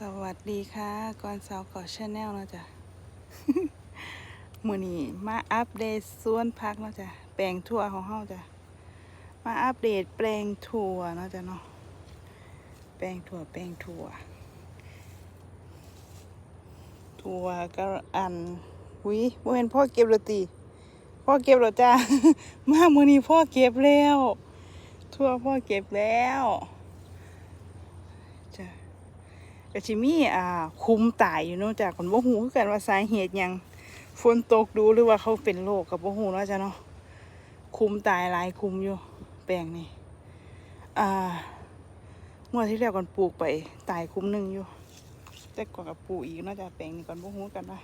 สวัสดีค่ะก่อนสาวก่อชาแนลเนาะจ้ะมือนี้มาอัปเดตส่วนพักเนาะจ้ะแปลงทั่วของเฮาจ้ะมาอัปเดตแปลงถั่วเนาะจ้ะเนาะแปลงถั่วแปลงถั่ว ถั่วก็อันวิบ่เป็นพ่อเก็บแล้วติพ่อเก็บแล้วจ้ามามือนี้พ่อเก็บแล้ว ทั่วพ่อเก็บแล้วจ้ะ ก็สิมีอ่าคุ้มตายอยู่เนาะจากคนบ่ฮู้คือกันว่าสาเหตุหยังฝนตกดูหรือว่าเขาเป็นโรคกับบ่ฮู้เนาะจ้ะเนาะคุ้มตายหลายคุ้มอยู่ แปลงนี่อ่างวดที่แล้วก่อนปลูกไปตายคุ้มหนึ่งอยู่ แต่ก่อนกับปลูกอีกเนาะจ้ะแปลงนี่ก่อนบ่ฮู้กันว่า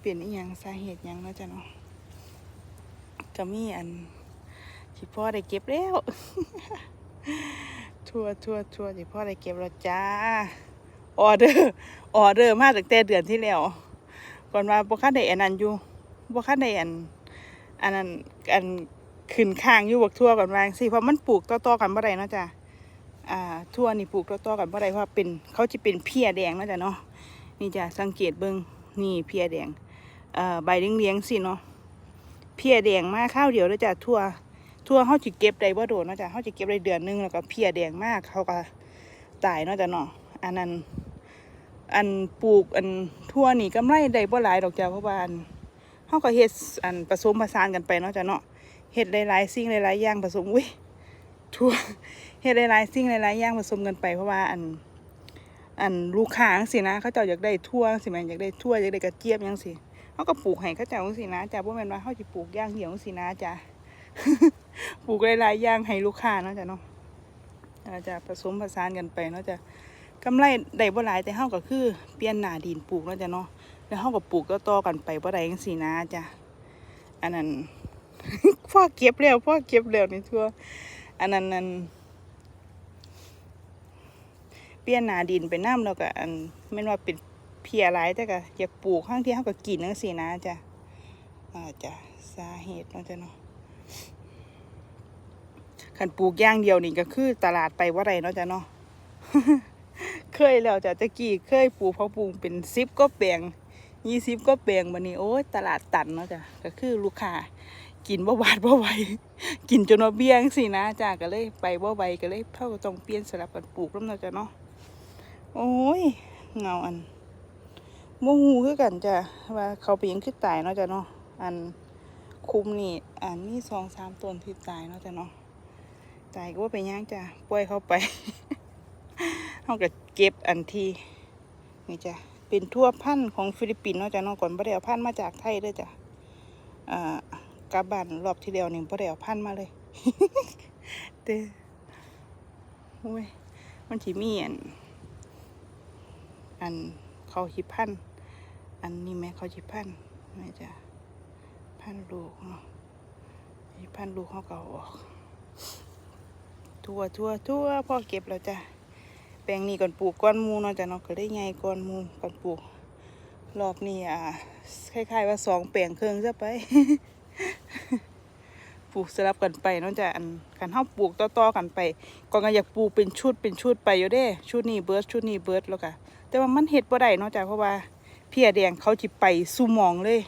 เปลี่ยนอีหยังสาเหตุหยังเนาะจ้ะเนาะก็มีอันที่พ่อได้เก็บแล้ว ทั่วทั่วทั่วที่พ่อได้เก็บแล้วจ้า ออเดอร์ออเดอร์มาตั้งแต่เดือนที่แล้วก่อนว่าบ่คันได้อันนั้นอยู่บ่คันได้อันอันนั้นอันขึ้นข้างอยู่บักทั่วก่อนว่างซี่เพราะมันปลูกต่อๆกันบ่ได้เนาะจ้ะอ่าทั่วนี่ปลูกต่อๆกันบ่ได้เพราะเป็นเขาสิเป็นเพียแดงเนาะจ้ะเนาะนี่จ้ะสังเกตเบิ่งนี่เพียแดงเอ่อใบเลี้ยงๆสิเนาะเพียแดงมาข้าวเดียวแล้วจ้ะทั่วทั่วเฮาสิเก็บได้บ่โดนเนาะจ้ะเฮาสิเก็บได้เดือนหนึงแล้วก็เพียแดงมากเขาก็ตายเนาะจ้ะเนาะอันนั้น อันปลูกอันทั่วนี่กำไรได้บ่หลายดอกจ้าเพราะว่าอันเฮาก็เฮ็ดอันผสมผสานกันไปเนาะจ้ะเนาะเฮ็ดหลายๆสิ่งหลายๆอย่างผสมอุ้ยทั่วเฮ็ดหลายๆสิ่งหลายๆอย่างผสมกันไปเพราะว่าอันอันลูกค้าจังซี่นะเขาเจ้าอยากได้ทั่วจังซี่แม่อยากได้ทั่วอยากได้กระเจี๊ยบจังซี่เฮาก็ปลูกให้เขาเจ้าจังซี่นะจ้ะบ่แม่นว่าเฮาสิปลูกอย่างเดียวจังซี่นะจ้ะปลูกหลายๆอย่างให้ลูกค้าเนาะจ้ะเนาะอาจจะผสมผสานกันไปเนาะจ้ะ กำไรได้บ่หลายแต่เฮาก็คือเปลี่ยนหน้าดินปลูกแล้วจ้ะเนาะแล้วเฮาก็ปลูกต่อกันไปบ่ได้จังซี่นะจ้ะอันนั้นพ่อเก็บแล้วพ่อเก็บแล้วนี่ทั่วอันนั้นนั้นเปลี่ยนหน้าดินไปน้ำแล้วก็อันแม่นว่าเป็นเพียหลายแต่ก็อยากปลูกข้างที่เฮาก็กินจังซี่นะจ้ะอ่าจ้ะสาเหตุเนาะจ้ะเนาะคันปลูกย่างเดียวนี่ก็คือตลาดไปบ่าได้เนาะจ้ะเนาะ เคยแล้วจ้ะตะกี้เคยปลูกผักบุ้งเป็นซิปก็แปลงยี่สิบก็แปลงบันนี้โอ้ยตลาดตันเนาะจ้ะก็คือลูกค้ากินบ่หวาดบ่ไหวกินจนว่าเบี้ยงสินะจ้ะก็เลยไปบ่ไหวก็เลยเท่าต้องเปลี่ยนสลับกันปลูกแล้วเนาะจ้ะเนาะโอ้ยเงาอันโมหูคือกันจ้ะว่าเขาไปยังคือตายเนาะจ้ะเนาะอันคุมนี่อันมีสองสามต้นที่ตายเนาะจ้ะเนาะตายก็ว่าไปย่างจ้ะปล่อยเขาไป เขาก็เก็บอันที่นี่จ้ะเป็นทั่วพันธุ์ของฟิลิปปินส์เนาะจ้ะเนาะก่อนบ่ได้เอาพันธุ์มาจากไทยเด้อจ้ะอ่ากลับบ้านรอบที่แล้วนี่บ่ได้เอาพันธุ์มาเลยเด้อโอ้ยมันสิมีอัน อันเขาหิพันธุ์อันนี้แม่เขาหิพันธุ์นี่จ้ะพันธุ์ลูกเนาะพันธุ์ลูกเขาก็เอาออกทั่วทั่วทั่วพ่อเก็บแล้วจ้ะ แปลงนี้ก่อนปลูกก้อนมูเนาะจ้ะเนาะก็ได้ไงก้อนมูก่อนปลูกรอบนี้อ่าคล้ายๆว่าสองแปลงเครื่องซะไปปลูกสลับกันไปเนาะจ้ะอันกันเฮาปลูกต่อๆกันไปก่อนก็อยากปลูกเป็นชุดเป็นชุดไปอยู่เด้ชุดนี้เบิร์ดชุดนี้เบิร์ดแล้วก็แต่ว่ามันเฮ็ดบ่ได้เนาะจ้ะเพราะว่าเพียแดงเขาสิไปสู่มองเลย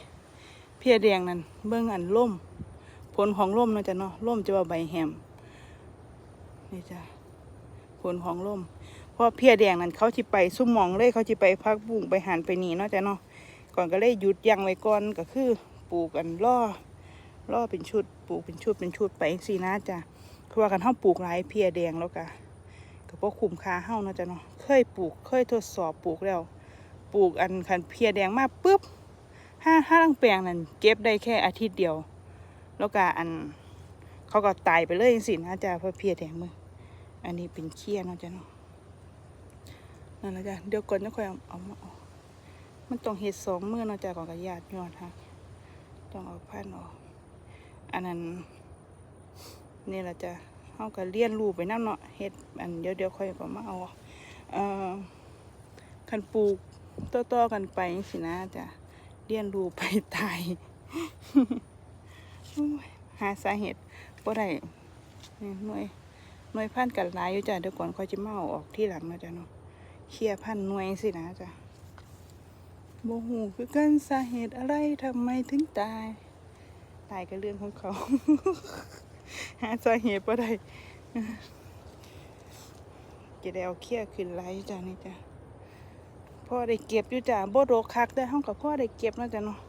เพียแดงนั่นเบิ่งอันล่มผลของล่มเนาะจ้ะเนาะล่มจะว่าใบแหมนี่จ้ะ ลของลมเพราะเพียแดงนั้นเขาสิไปซุ่มมองเลยเขาสิไปพักบุ้งไปหันไปหนีเนาะจ้ะเนาะก่อนก็เลยหยุดยั้งไว้ก่อนก็คือปลูกกันล่อล่อเป็นชุดปลูกเป็นชุดเป็นชุดไปสินะจ้ะคือว่ากันเฮาปลูกหลายเพียแดงแล้วก็ก็บ่คุ้มค่าเฮาเนาะจ้ะเนาะเคยปลูกเคยทดสอบปลูกแล้ว ปลูกอันคันเพียแดงมาปุ๊บห้าห้าลังแปลงนั่นเก็บได้แค่อาทิตย์เดียว แล้วก็อันเขาก็ตายไปเลยจังสินะจ้ะเพราะเพียแดงมือ อันนี้เป็นเคี้ยเนาะจ้ะเนาะนั่นแหละจ้ะเดี๋ยวก่อนจะค่อยเอาเอามาเอามันต้องเฮ็ดสองมือเนาะจ้ะก่อนกับญาติยอดค่ะต้องเอาพันออกอันนั้นนี่แหละจ้ะเฮาก็เรียนรู้ไปน้ำเนาะเฮ็ดอันเดี๋ยวเดี๋ยวค่อยก็มาเอาเอ่อคันปลูกต่อๆกันไปจังซี่นะจ้ะเรียนรู้ไปตายหาสาเหตุบ่ได้นี่หน่วย หน่วยพันกันหลายอยู่จ้ะเดี๋ยวก่อนคอยจะมาเอาออกที่หลังนะจ้ะเนาะเคลียร์พันหน่วยสินะจ้ะโมหูคือกันสาเหตุอะไรทำไมถึงตาย ตายก็เรื่องของเขา หาสาเหตุบ่ได้จะได้เอาเคลียร์ขึ้นไรจ้ะนี่จ้ะพ่อได้เก็บอยู่จ้ะโบโรคคักได้ห้องกับพ่อได้เก็บนะจ้ะเนาะ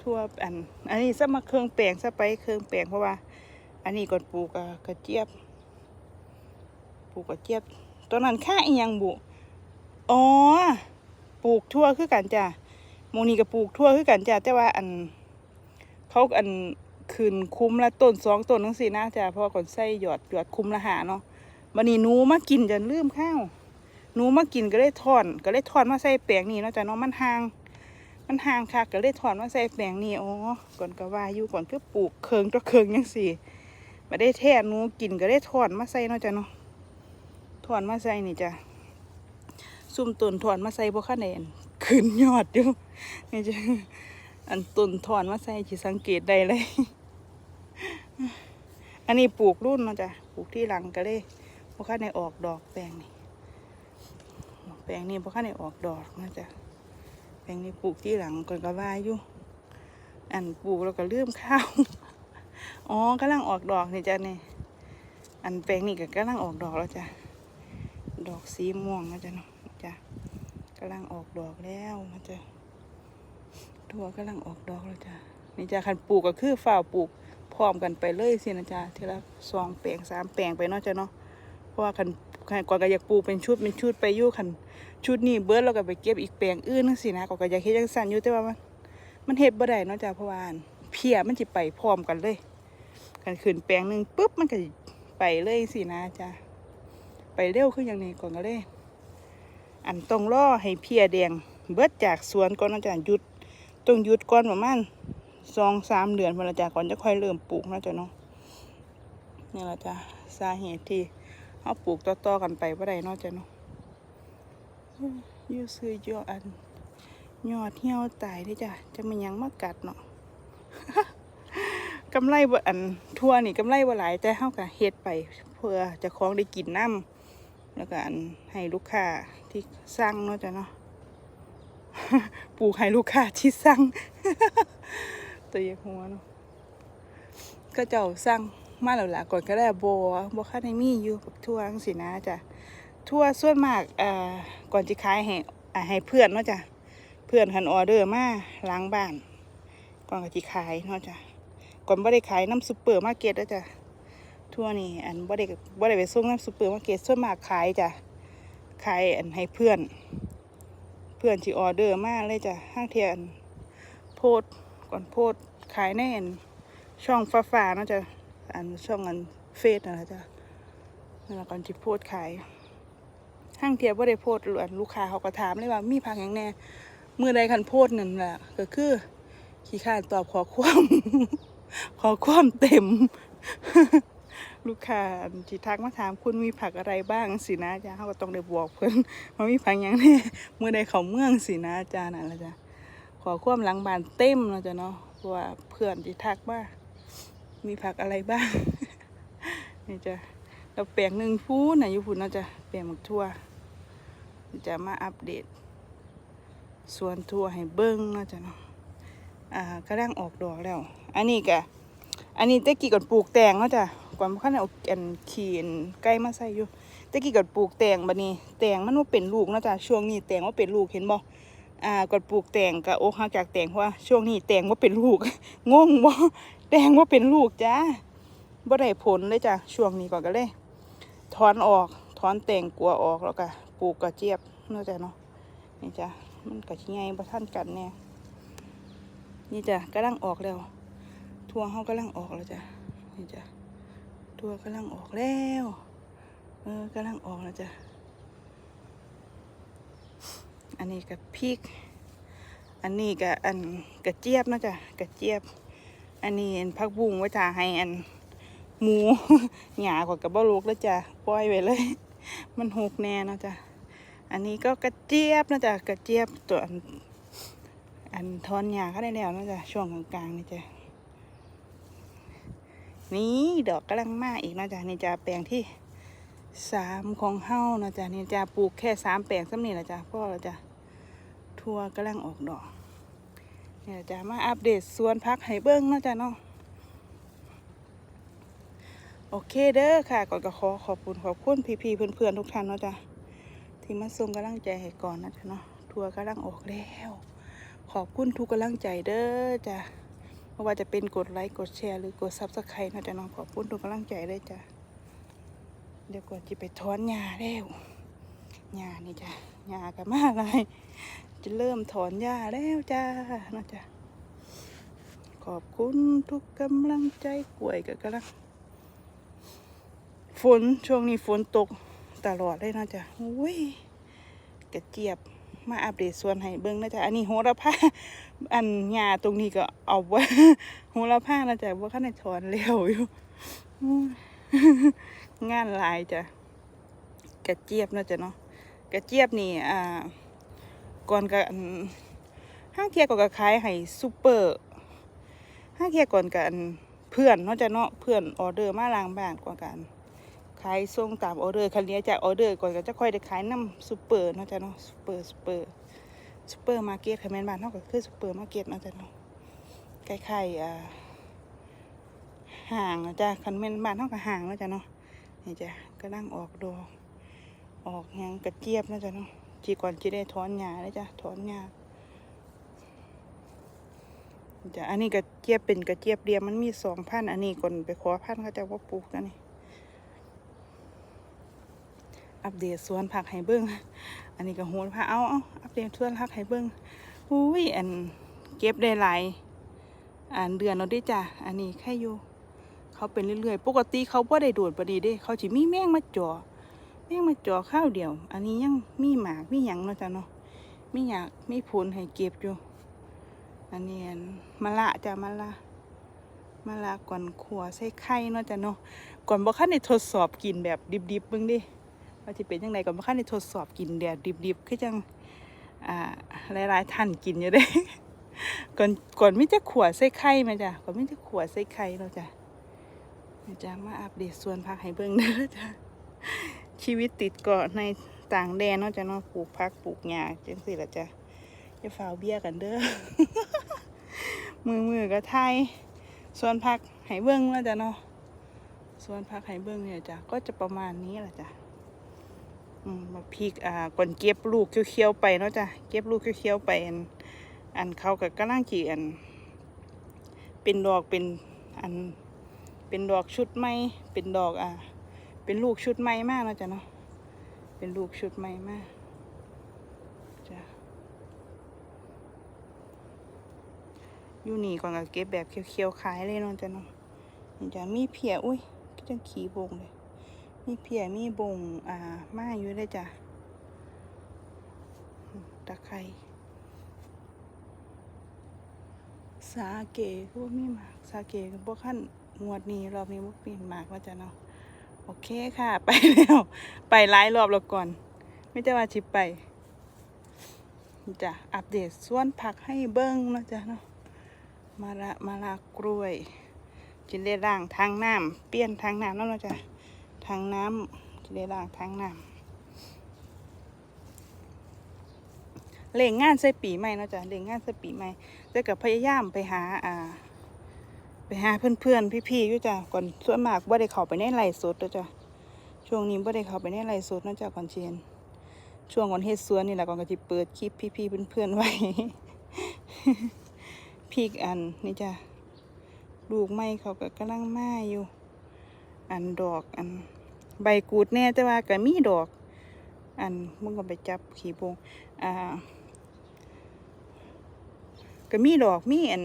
ทั่วอัน อันนี้ซะมาเครื่องแปลงซะไปเครื่องแปลงเพราะว่า อันนี้ก่อนปลูกกระเจี๊ยบ ปลูกกระเจี๊ยบตอนนั้นค่าอีหยังบุอ๋อปลูกทั่วคือกันจ้ะหมนี้ก็ปลูกทั่วคือกันจ้ะแต่ว่าอันเขาอันคืนคุ้มละต้นสองต้นทั้งสี่นะจ้ะเพราะก่อนใส่หยอดหยอดคุ้มละหาเนาะวันนี้หนูมากินจนลืมข้าวหนูมากินก็เลยถอน ก็เลยถอนมาใส่แปลงนี่เนาะจ้ะเนาะมันห่าง มันห่างค่ะก็เลยถอนมาใส่แปลงนี่อ๋อก่อนก็ว่าอยู่ก่อนคือปลูกเคิงตัวเคิงยังสี่มาได้แท้หนูกินก็ได้ถอนมาใส่เนาะจ้ะเนาะ ถอนมาใส่นี่จ้ะซุ่มต้นถอนมาใส่บ่คะแนนขึ้นยอดอยู่นี่จ้ะอันตุนถอนมาใส่ที่สังเกตได้เลย อันนี้ปลูกรุ่นเนาะจ้ะปลูกที่หลังก็เลยพวกข้าในออกดอกแปลงนี่แปลงนี้พวกข้าในออกดอกนะจ้ะแปลงนี้ปลูกที่หลังก่อนก็ว่าอยู่อันปลูกแล้วก็เลื่อมข้าว อ๋อกำลังออกดอกนี่จ้ะนี่ อันแปลงนี้ก็กำลังออกดอกแล้วจ้ะ ดอกสีม่วงนะจ้ะเนาะจ้ะกำลังออกดอกแล้วนะจ้ะทั่วกำลังออกดอกแล้วจ้ะนี่จ้ะคันปลูกก็คือฝ่าวปลูกพร้อมกันไปเลยสินะจ๊ะทีละสองแปลงสามแปลงไปเนาะจ้ะเนาะเพราะว่าคันคันก่อนก็อยากปลูกเป็นชุดเป็นชุดไปยู่คันชุดนี้เบิร์ดเราก็ไปเก็บอีกแปลงอื่นนั่นสินะก่อนก็อยากเฮ็ดจังซั่นอยู่แต่ว่ามันมันเฮ็ดบ่ได้เนาะจ้ะเพราะว่านเพียมันสิไปพร้อมกันเลยคันขึ้นแปลงหนึ่งปุ๊บมันก็ไปเลยสินะจ้ะ ไปเร็วขึ้นอย่างนี้ก่อนก็เลย อันต้องรอให้เพียแดง เบิดจากสวนก่อนเนาะจ้ะหยุดต้องหยุดก่อนประมาณสองสามเดือนพอละจ้ะก่อนจะค่อยเริ่มปลูกนะจ๊ะเนาะนี่ละจ้ะสาเหตุที่เอาปลูกต่อๆกันไปว่าได้เนาะจ้ะเนาะอื้ออยู่ซื้อยอดอันยอดเหี่ยวตายนี่จ้ะจะมันยังมากัดเนาะกำไรบ่อันทั่วนี่กำไรบ่หลายแต่เฮาก็เฮ็ดไป เพื่อจะคล้องได้กินน้ำ แล้วก็อันให้ลูกค้าที่สั่งเนาะจ้ะเนาะปลูกให้ลูกค้าที่สั่งตัวเยหัวเนาะก็เจ้าสั่งมาแล้วล่ะก่อนก็ได้โบบ่ค่าในมีอยู่กับทั่วจังสินะจ้ะทั่วส่วนมากเอ่อก่อนจะขายให้ให้เพื่อนเนาะจ้ะเพื่อนคันออเดอร์มาล้างบ้านก่อนก็สิขายเนาะจ้ะก่อนบ่ได้ขายน้ำซุปเปอร์มาร์เก็ตแล้วจ้ะ ทั่วนี่อันบ่ได้บ่ได้ไปส่งน้ำซุปเปอร์มาร์เก็ตส่วนมากขายจ้ะขายอันให้เพื่อน เพื่อนที่ออเดอร์มากเลยจ้ะห้างเทียนโพดก่อนโพดขายแน่นช่องฟ้าฟ้าๆเนาะจ้ะอันช่องอันเฟซนะจ้ะนั่นแหละก่อนที่โพดขายห้างเทียบ่ได้โพดอันลูกค้าเขาก็ถามเลยว่ามีผักอย่างแน่เมื่อใดคันโพดนั่นแหละก็คือขี้ข้านตอบขอความขอความเต็ม ลูกค้าที่ทักมาถามคุณมีผักอะไรบ้างสินะจ้ะเขาก็ต้องได้บอกเพิ่อนว่ามีผักอย่างแน่เมื่อใดเขาเมืองสินะจ้านั่นละจ้ะขอควมหลังบานเต็มเนาะจ้ะเนาะเพราะว่าเพื่อนที่ทักว่ามีผักอะไรบ้างนี่จ้ะแล้วแปลงหนึ่งพูนน่ะอยู่พูนเนาะจ้ะแปลงหมกทั่วจะมาอัปเดตสวนทั่วให้เบิ้งเนาะจ้ะเนาะอ่ากำลังออกดอกแล้ว อันนี้กะอันนี้ตะกี้ก่อนปลูกแตงเนาะจ้ะ ก่อนขั้นเอาอันขีนใกล้มาใส่อยู่ตะกี้ก่อนปลูกแตงบัดนี้แตงมันว่าเป็นลูกนะจ้ะช่วงนี้แตงว่าเป็นลูกเห็นบ่อ่าก่อนปลูกแตงก็อกหักจากแตงเพราะว่าช่วงนี้แตงว่าเป็นลูกงงบ่แตงว่าเป็นลูกจ้าบ่ได้ผลเลยจ้ะช่วงนี้ก่อนก็เลยถอนออกถอนแตงกลัวออกแล้วก็ปลูกกระเจี๊ยบนะจ้ะเนาะนี่จ้ะมันก็สิใหญ่บ่ทันกันแน่นี่จ้ะกำลังออกแล้วทั่วเขากำลังออกแล้วจ้ะนี่จ้ะ ทั่วกำลังออกแล้ว เออกำลังออกแล้วจ้ะ อันนี้กับพริก อันนี้กับอันกระเจี๊ยบนะจ้ะกระเจี๊ยบ อันนี้อันผักบุ้งไว้ทาให้อันหมูหยากว่ากับบ่ลูกแล้วจ้ะปล่อยไว้เลย มันหกแน่นะจ้ะ อันนี้ก็กระเจี๊ยบนะจ้ะกระเจี๊ยบตัวอันอันทอนหยาเขาได้แล้วนะจ้ะช่วงกลางๆนี่จ้ะ นี่ดอกกำลังมาอีกนะจ้ะนี่จะแปลงที่สามของเฮานะจ๊ะนี่จะปลูกแค่สามแปลงซ้ำนี่ละจ้ะพ่อละจ้ะทั่วกำลังออกดอกเนี่ยจะมาอัปเดตสวนพักให้เบิ้งนะจ้ะเนาะโอเคเด้อค่ะก่อนก็ขอขอบคุณขอบคุณพี่ๆเพื่อนๆทุกท่านเนาะจ้ะที่มาส่งกำลังใจให้ก่อนนะจ๊ะเนาะทัวร์กำลังออกแล้ว ขอบคุณทุกกำลังใจเด้อจ้ะ ไม่ว่าจะเป็นกดไลค์กดแชร์หรือกดซับสไครต์นะจ๊ะเนาะขอบคุณทุกกำลังใจเลยจ้ะเดี๋ยวก่อนจะไปถอนหญ้าแล้วหญ้านี่จ้ะหญ้ากันมาอะไรจะเริ่มถอนหญ้าแล้วจ้านะจ๊ะขอบคุณทุกกำลังใจป่วยกับกำลังฝนช่วงนี้ฝนตกตลอดเลยนะจ๊ะอุ้ยกระเจี๊ยบ มาอัปเดตส่วนให้เบิ้งนะจ๊ะอันนี้โหระพาอันหญ้าตรงนี้ก็เอาไว้โหระพานะจ๊ะว่าข้างในถอนเร็วอยู่งานลายจ้ะกระเจี๊ยบนาะจ้ะเนาะกระเจี๊ยบนี่อ่าก่อนกันห้างเทียก่อนก็ขายให้ซูเปอร์ห้างเทียก่อนกันเพื่อนเนาะจ้ะเนาะเพื่อนออเดอร์มาล้างบ้านก่อนกัน ขายส่งตามออเดอร์คันนี้จากออเดอร์ก่อนก็จะค่อยได้ขายน้ำซูเปอร์เนาะจ้ะเนาะซูเปอร์ซูเปอร์ซูเปอร์มาร์เก็ตคันแม่นบ้านเฮาก็คือซูเปอร์มาร์เก็ตเนาะจ้ะเนาะคล้ๆอ่าห่างเนาะจ้ะคันแม่นบ้านเฮาก็ห่างเนาะจ้ะเนาะนี่จ้ะก็นั่งออกดอกออกยังกระเจี๊ยบนะจ๊ะเนาะจีก่อนจีได้ถอนหญ้าเลยจ้ะถอนหญ้าจ้ะอันนี้กระเจี๊ยบเป็นกระเจี๊ยบเรียมมันมีสองพันอันนี้ก่อนไปขอพันเขาจะว่าปลูกนะนี่ อัปเดตสวนผักให้เบิ้งอันนี้ก็โหนผ้าเอาเอาอัปเดตสวนผักให้เบิ้งอุ้ยอันเก็บได้หลายอันเดือนเราได้จ้ะอันนี้แค่อยู่เขาเป็นเรื่อยๆ ปกติเขาบ่ได้โดดบ่ดีเด้ เขาสิมีแมงมาจ่อแมงมาจ่อข้าวเดียว อันนี้ยังมีหมากมีหยังเนาะจ้ะเนาะมีหยากมีผลให้เก็บอยู่ อันนี้อันมะละจ้ะมะละมะละก่อนขัวใส่ไข่เนาะจ้ะเนาะก่อนบ่คันได้ทดสอบกินแบบดิบๆเบิ่งดิ ว่าสิเป็นจังไดก่อนบ่คันได้ทดสอบกินแบบดิบๆคือจังอ่าหลายๆท่านกินอยู่เด้ก่อนก่อนมีแต่ขัวใส่ไข่ม่จ้ะก่อนมีแต่ขัวใส่ไข่เนาจ้ะจะมาอัปเดตส่วนพักให้เบิ่งเด้อจ้ะชีวิตติดเกาะในต่างแดนเนาะจ้ะเนาะปลูกพักปลูกหญ้าจังสิละจ้ะอย่าฝ่าวเบี้ยกันเด้อมือมือก็ไทยส่วนพักให้เบิ่งเนาะจ้ะเนาะส่วนพักให้เบิ่งเนี่ยจ้ะก็จะประมาณนี้ละจ้ะ มาพริกอ่าก่อนเก็บลูกเขียวๆไปเนาะจ้ะเก็บลูกเขียวๆไปอันอันเขาก็กำลังจีอัน เป็นดอกเป็นอันเป็นดอกชุดใหม่เป็นดอกอะเป็นลูกชุดใหม่มากเนาะจ๊ะเนาะเป็นลูกชุดใหม่มากจ้ะอยู่นี่ก่อนก็เก็บแบบเขียวๆขายเลยเนาะจ๊ะเนาะนี่จ้ะมีเพียอุ้ยก็จังขี่บงเลย มีเพียมีบงอ่ามาอยู่เลยจ้ะตะไคร้สาเกก็มีหมากสาเกก็บ่ขั้นงวดนี้รอบนี้มุกเปลี่ยนมากว่าจะเนาะโอเคค่ะ ไปแล้วไปหลายรอบแล้วก่อน ไม่จะว่าชิปไปจะอัปเดตส่วนผักให้เบิ้งนะจ๊ะเนาะมาละมาละกล้วยจินได้ล่างทางน้ำเปลี่ยนทางน้ำแล้วนะจ๊ะ ทางน้ำจินได้ล่างทางน้ำเล่งงานใส่ปีใหม่เนาะจ๊ะเล่งงานใส่ปีใหม่แต่กับพยายามไปหาอ่า ไปหาเพื่อนๆพี่ๆอยู่จ้ะก่อนส่วนมากบ่ได้เข้าไปในไลฟ์สดเด้อจ้ะช่วงนี้บ่ได้เข้าไปในไลฟ์สดเนาะจ้ะก่อนเชียนช่วงก่อนเฮ็ดสวนนี่แหละก่อนก็สิเปิดคลิปพี่ๆเพื่อนๆไว้พี่อันนี่จ้ะลูกไม้เขาก็กำลังมาอยู่ อันดอกอัน ใบกูดแน่แต่ว่าก็มีดอก อันมึงก็ไปจับขี่บงอ่าก็มีดอกมีอัน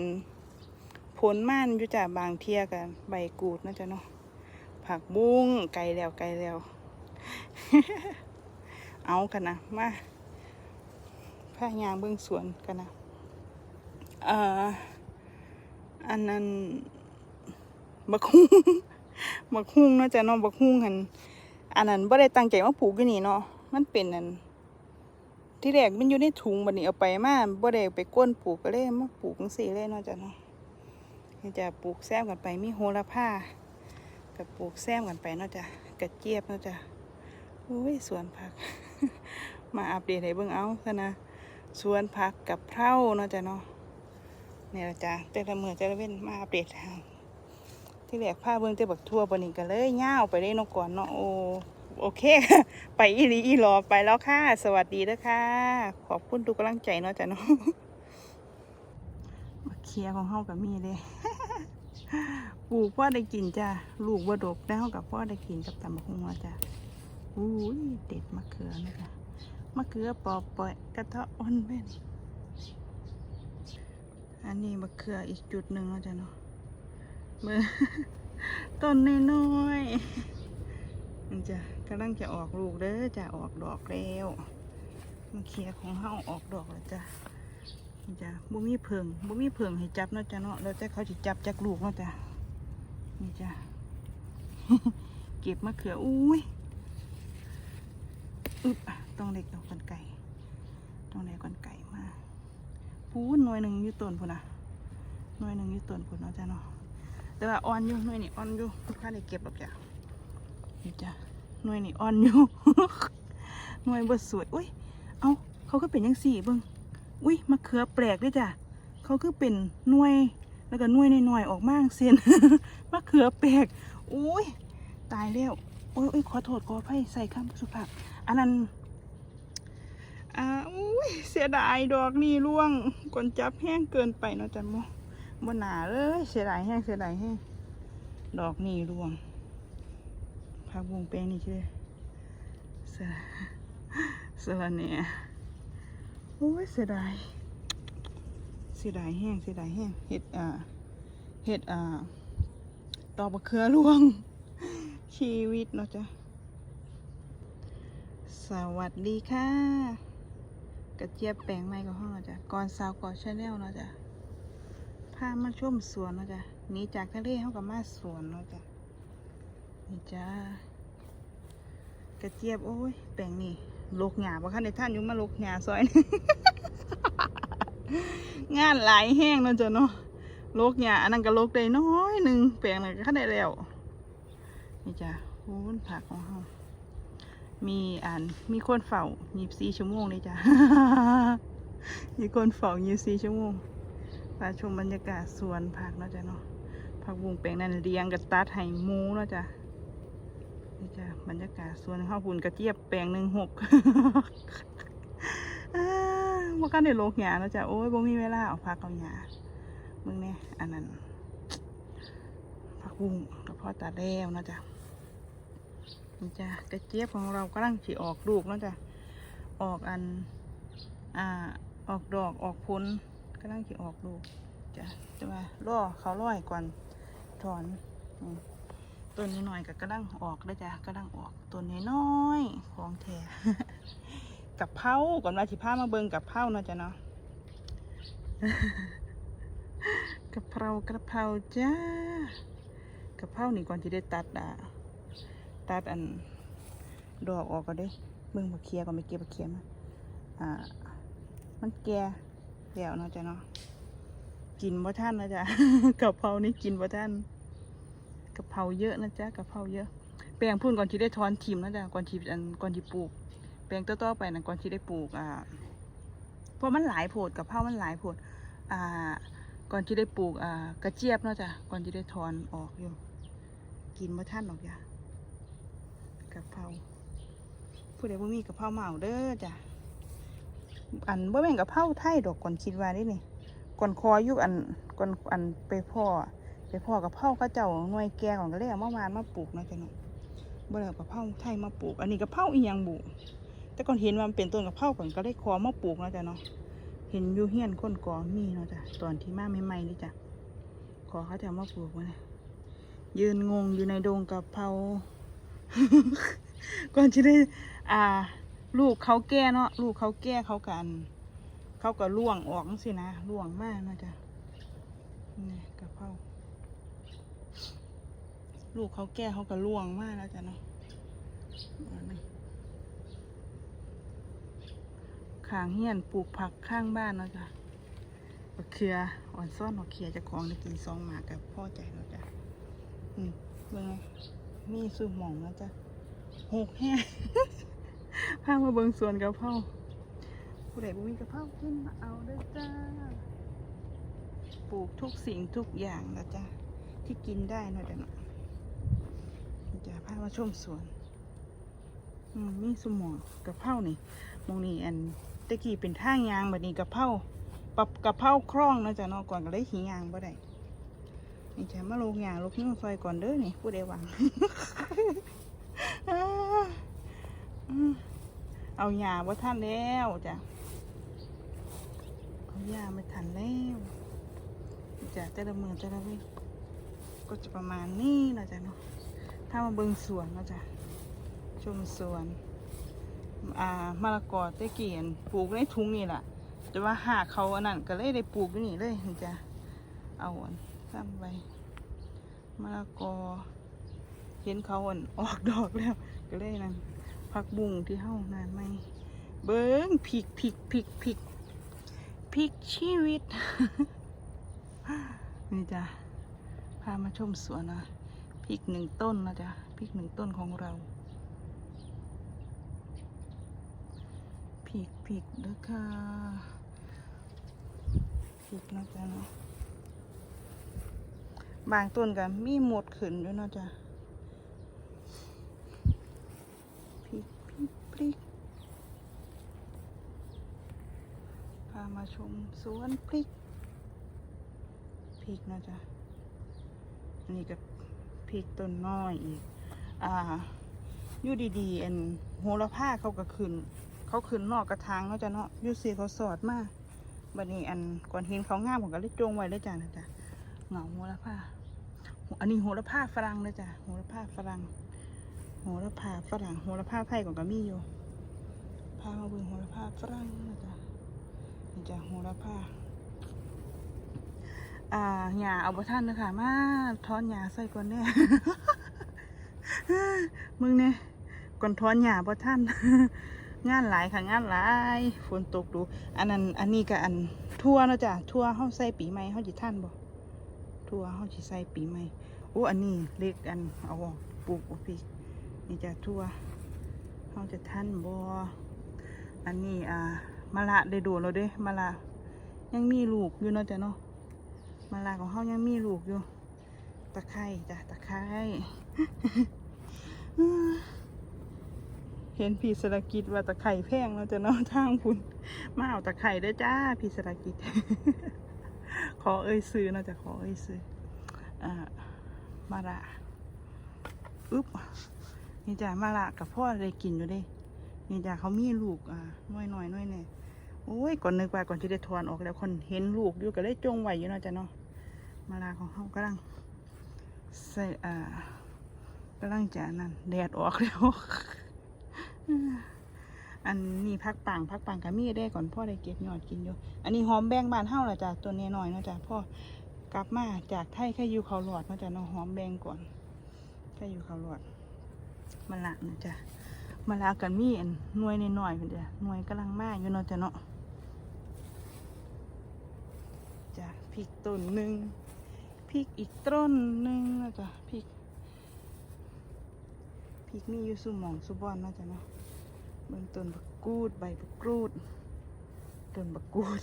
ผลม่านอยู่จ้ะบางเที่ยกันใบกูดนะจ๊ะเนาะผักบุ้งไก่แล้วไก่แล้ว เอากันนะมาผ้ายางเบื้องสวนกันนะเอ่ออันนั้นบักฮุ้ง บักฮุ้งเนาะจ๊ะเนาะบักฮุ้งหันอันนั้นบ่ได้ตั้งใจมาปลูกอยู่นี่เนาะมันเป็นอันที่แรกมันอยู่ในถุงบัดนี้เอาไปมาบ่ได้ไปก้นปลูกก็เลยมาปลูกจังซี่เลยเนาะจ๊ะเนาะจะปลูกแซมกันไปมีโหระพากับปลูกแซมกันไปเนาะจ้ะกระเจี๊ยบเนาะจ้ะโอ้ยสวนผัก มาอัปเดตให้เบิ่งเอาซะนะสวนผักกับเพราเนาะจ้ะเนาะนี่ละจ้ะแต่ละมือแต่ละเว้นมาอัปเดตทาง ที่แรกพาเบิ่งแต่บักทั่วบนนี้ก็เลยย่าวไปได้นกก่อนเนาะโอโอเค ไปอีหลีอีหลอไปแล้วค่ะ สวัสดีเด้อค่ะ ขอบคุณทุกกำลังใจเนาะจ้ะเนาะมาเคลียร์ของเฮากับมีเลยปลูกพ่อได้กินจ้ะลูกว่าดกแล้วกับพ่อได้กินกับตำบักหุ่งเนาจ้ะอุ้ยเด็ดมะเขือนะคะมะเขือปอกปล่อยกระเทาะอ่อนแม่นอันนี้มะเขืออีกจุดหนึ่งแล้วจ้ะเนาะ มือต้นน้อยๆมันจะกำลังจะออกลูกเด้อจะออกดอกแล้วมะเขือของเฮาออกดอกแล้วจ้ะนี่จ้ะบ่มีเพิงบ่มีเพิงให้จับเนาะจ้ะเนาะแล้วแต่เขาจะจับจากลูกเนาะจ้ะนี่จ้ะเก็บมะเขืออุ้ยอึบต้องเล็กดอกกันไก่ต้องเล็กกันไก่มาพูนหน่วยหนึ่งอยูต้นพูนนะหน่วยหนึ่งอยูต้นพูนเนาะจ้ะเนาะ แต่ว่าอ่อนอยู่หน่วยนี่อ่อนอยู่ลูกค้าได้เก็บหรอกจ้ะนี่จ้ะหน่วยนี่อ่อนอยู่ หน่วยบดสวยอุ้ยเอาเขาก็เป็นยังสี่เบิ้งอุ้ยมะเขือแปลกด้วยจ้ะเขาคือเป็นหน่วยแล้วก็หน่วยใน้อยออกมากเส้นมะเขือแปลกอุ้ยตายแล้วโอ้ยโอ้ยขอโทษขออภัยใส่คำสุภาพอันนั้นอ่าอุ้ยเสียดายดอกนี่ร่วงกนจับแห้งเกินไปเนาะจันโม บนหนาเลยเสียดายแห้งเสียดายแห้งดอกนี่ร่วงพักวงแปลงนี่ชื่อเสือเสือเนี่ยโอ้ยเสียดายเสียดายแห้งเสียดายแห้งเห็ดอ่าเห็ดอ่าตอบะเขือร่วง ชีวิตเนาะจ้ะสวัสดีค่ะ กระเจี๊ยบแปลงไม้กับห้องเนาะจ้ะก่อนสาวก่อนชาแนลเนาะจ้ะ พามาชมสวนเนาะจ้ะหนีจากทะเลเขากับมาสวนเนาะจ้ะนี่จ้ากระเจี๊ยบโอ้ยแปลงนี่ลกหยาบ่คะในท่านอยุ่มาลกหยาซอยงานหลายแห้งเนาะจ้ะเนาะลกหยาอันนั้นก็ลกได้น้อยหนึ่งแปลงนั้นก็ได้แล้วนี่จ้ะโอ้ยผักของเขามีอ่านมีคนเฝ้ายีบสี่ชั่วโมงเลยจ้ะมีคนเฝ้ายีบสี่ชั่วโมง มาชมบรรยากาศสวนผักเนาะจ้ะเนาะผักบุ้งแปลงนั้นเรียงกับตัดไห้หมูเนาะจ้ะนี่จ้ะบรรยากาศสวนข้าวปุ่นกระเจี๊ยบแปลงหนึ่งหกอ่าว่ากันในโลกหยาเนาะจ้ะโอ้ยบ่มีเวลาเอาผักเอาหยามึงเนี่ยอันนั้นผักบุ้งกับพ่อตาแล้วเนาะจ้ะนี่จ้ะกระเจี๊ยบของเรากำลังสิออกลูกแล้วจ้ะออกอันอ่าออกดอกออกผล กำลังสิออกลูกจ้ะจะมาล่อเขาล่อยก่อนถอนอืมต้นนี้หน่อยก็กำลังออกแล้วจ้ะกำลังออกต้นนี้น้อยของแท้กับเพราก่อนว่าสิพามาเบิ่งกับเพราเนาะจ้ะเนาะกะเพรากระเพราจ้ากะเพรานี่ก่อนที่ได้ตัดอะตัดอันดอกออกก็ได้เบิ่งบักเคียก็ไม่เก็บบักเคียมาอ่ามันแก่ แล้วเนาะจ้ะเนาะกินบ่ท่านนะจ๊ะกะเพรานี่กินบ่ท่านกะเพราเยอะนะจ๊ะกะเพราเยอะ แปลงพุ่นก่อนที่ได้ถอนทิมนะจ๊ะก่อนที่อันก่อนที่ปลูก แปลงต่อๆไปนะก่อนที่ได้ปลูกอ่าเพราะมันหลายโพดกะเพรามันหลายโพดอ่า ก่อนที่ได้ปลูกอ่ากระเจี๊ยบเนาะจ้ะก่อนที่ได้ถอนออกอยู่ กินบ่ท่านหรอกจ้ะกะเพราผู้ใดบ่มีกะเพราเมาเอาเด้อจ้ะ อันบ่แม่นกะเพราไทยดอกก่อนคิดว่านี่นี่ก่อนคออยู่อันก่อนอันไปพ่อไปพ่อกะเพราเขาเจ้าหน่วยแก่ก่อนก็เลยเอามาวานมาปลูกนะจ้ะเนาะบ่ได้เอากะเพราไทยมาปลูก อันนี้กะเพราอีหยังบุแต่ก่อนเห็นว่ามันเป็นต้นกะเพราก่อนก็ได้คอมาปลูกนะจ้ะเนาะเห็นอยู่เฮียนคนกอมีเนาะจ้ะตอนที่มาใหม่ๆนี่จ้ะขอเขาจะเอามาปลูกว้เนี่ยยืนงงอยู่ในดงกะเพราก่อนจะได้อ่า ลูกเขาแก่เนาะลูกเขาแก่เขากัน เขาก็ล่วงออกสินะล่วงมากนะจ้ะนี่กระเพราลูกเขาแก่เขาก็ล่วงมากแล้วจ้ะเนาะขางเฮียนปลูกผักข้างบ้านเนาะจ้ะมะเขืออ่อนซ่อนมะเขือจะของได้กินซองหมากับพ่อใจเนาะจ้ะอืมเบิ่งไงมีสูหมองแล้วจ้ะหกแห้ง พามาเบิ่งสวนกะเพราผู้ใดบ่มีกะเพราขึ้นมาเอาเด้อจ้า ปลูกทุกสิ่งทุกอย่างนะจ๊ะที่กินได้เนาะจ้ะเนาะจะพามาชมสวนอืมมีสมองกะเพรานี่มองนี่อันตะกี้เป็นทางยางแบบนี้กะเพราปรับกะเพราคล่องเนาะจ้ะเนาะก่อนก็เลยหิยางบ่ได้นี่จะมาลงยางลกนิ้วซอยก่อนเด้อนี่ผู้ใดหวังอ่าอืม เอาหญ้าบ่ทันแล้วจ้ะเอาหญ้าไม่ทันแล้วจ้ะแต่ละมือแต่ละเวิก็จะประมาณนี้นะจ้ะเนาะถ้ามาเบิงสวนนะจ้ะชมสวนอ่ามะละกอตะเกียนปลูกในถุงนี่แหละแต่ว่าหากเขาอันนั้นก็เลยได้ปลูกอยู่นี่เลยถึงจะเอาอันซ้ำไปมะละกอเห็นเขาอันออกดอกแล้วก็เลยนั่น ผักบุ้งที่เฮ้านานไหม เบิ้งพริกพริกพริกพริกพริกชีวิต นี่จ้ะ พามาชมสวนนะพริกหนึ่งต้นนะจ๊ะพริกหนึ่งต้นของเราพริกพริกเด้อค่ะพริกนะจ๊ะเนาะบางต้นก็มีหมดขึ้นด้วยนะจ๊ะ พริกพริกพริกพา มาชมสวนพริก พริกนะจ๊ะอันนี้ก็พริกต้นน้อยอีก อ่าอยู่ดีๆอันโหระพาเขาก็ขึ้น เขาขึ้นนอกกระถางเนาะจ้ะเนาะยูสีเขาสอดมากบัดนี้อันก่อนเห็นเขางามผมก็เลยจงไว้เลยจ้ะนะจ๊ะเหงาโหระพาอันนี้โหระพาฝรั่งเลยจ้ะโหระพาฝรั่งโหระพาฝรั่งโหระพาไทยก่อนก็มีอยู่พามาเบิ่งโหระพาฝรั่งนะจ๊ะ นี่จะโหระพาอ่าหญ้าเอาบ่ทันนะค่ะมาถอนหญ้าใส่ก่อนแน่มึงเนี่ยก่อนถอนหญ้าบ่ทันงานหลายค่ะงานหลายฝนตกดูอันนั้นอันนี้ก็อันทั่วเนาะจ้ะทั่วเฮาใส่ปีใหม่เฮาสิทันบ่ทั่วเฮาสิใส่ปีใหม่โอ้อันนี้เล็กอันเอาออกปลูกบ่พี่นี่จะทั่วเขาจะท่านบออันนี้อ่า มะละได้ดูแล้วเด้มะละยังมีลูกอยู่เนาะจ้ะเนาะมะละของเขายังมีลูกอยู่ ตะไคร่จ้ะตะไคร่เห็นพี่สระกิจว่าตะไคร่แพงเนาะจ้ะเนาะทางคุณมาเอาตะไคร่ได้จ้าพี่สระกิจขอเอ่ยซื้อเนาะจ้ะขอเอ่ยซื้ออ่ามะละอึ๊บนี่จ้ะมาละกับพ่อได้กินอยู่เด้นี่จ้ะเขามีลูกอ่าน้อยน้อยน้อยเนี่ย โอ้ยก่อนนึกว่าก่อนจะได้ถอนออกแล้วคนเห็นลูกอยู่ก็เลยจงไวอยู่เนาะจ้ะเนาะมาลาของเขากำลังใส่อ่ากำลังจะนั่นแดดออกแล้ว อันนี้พักปังพักปังกับมีได้ก่อนพ่อได้เก็บยอดกินอยู่ อันนี้หอมแบงบานเฮาละจ้ะตัวนี้หน่อยเนาะจ้ะพ่อกลับมาจากไทยแค่อยู่เขาหลอดเนาะจ้ะเนาะหอมแบงก่อนแค่อยู่เขาหลอดมะละนะจ๊ะมะละกันมีอันหน่วยน้อยเพิ่นจ้ะหน่วยกำลังมาอยู่เนาะจ้ะเนาะจ้ะพ ริกต้นหนึ่งพริกอีกต้นหนึ่งนะจ๊ะพริกพริกมีอยู่สุหมองสุบอนนาะจ้ะเนาะเบื้องต้นบักกูดใบบักกรูดต้นบักกูด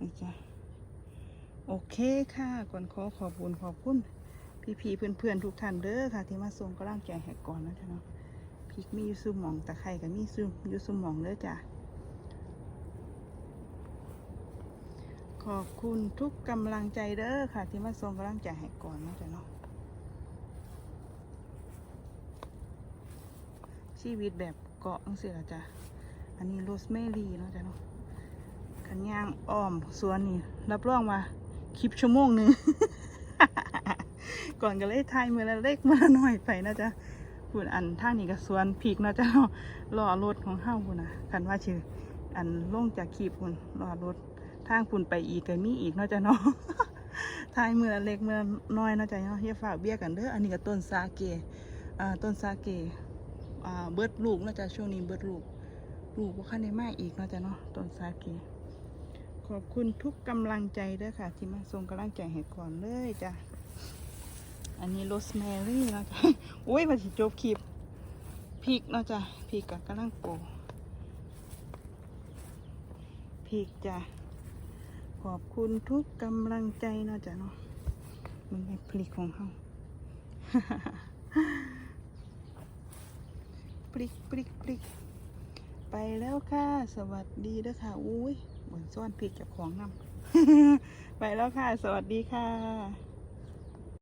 นี่จ้ะโอเคค่ะก่อนขอขอบคุณขอบคุณพี่ๆเพื่อนๆทุกท่านเด้อค่ะ ที่มาส่งกำลังใจให้ก่อนนะจ๊ะเนาะพริกมีอยู่ซุ่มหมองตะไคร่กับมีซุมอยู่ซุ่มหมองเด้อจ้ะ ขอบคุณทุกกำลังใจเด้อค่ะ ที่มาส่งกำลังใจให้ก่อนนะจ๊ะเนาะชีวิตแบบเกาะจังซี่ล่ะจ้ะอันนี้โรสแมรี่เนาะจ้ะเนาะขันย่างอ้อมสวนนี่ รับรองว่าคลิปชั่วโมงหนึ่งก่อนก็เลยทายมือละเล็กมือละน้อยไปนะจ๊ะพูดอันท่านี้ก็สวนพีกนะจ๊ะรอรถของเฮ้าพุ่นะคันว่าชื่ออันลงจากคลิปพุ่นรอรถ ทางพุ่นไปอีกก็มีอีกเนาะจ๊ะเนาะทายมือเล็กเมื่อน้อยนาะจ๊ะเนาะอย่าฝากเบี้ยกันเด้ออันนี้ก็ต้นซาเกอ่าต้นซาเกอ่าเบิดลูกนาะจ๊ะช่วงนี้เบิดลูกลูกว่าขั้นในมากอีกนาะจ๊ะเนาะต้นซาเกขอบคุณทุกกำลังใจเด้อค่ะ ที่มาส่งกำลังใจให้ก่อนเลยจ้ะอันนี้โรสแมรี่นะจ้ะอุ้ยมาสิจบคลิปพริกเนาะจ้ะพริกกับกำลังโปพริกจ้ะ ขอบคุณทุกกำลังใจเนาะจ้ะเนาะมันเป็นพลิกของเขาพลิกพลิกพลิกไปแล้วค่ะ สวัสดีด้อค่ะ อุ้ยเหมือนซ่อนพริกกับของนำไปแล้วค่ะ สวัสดีค่ะ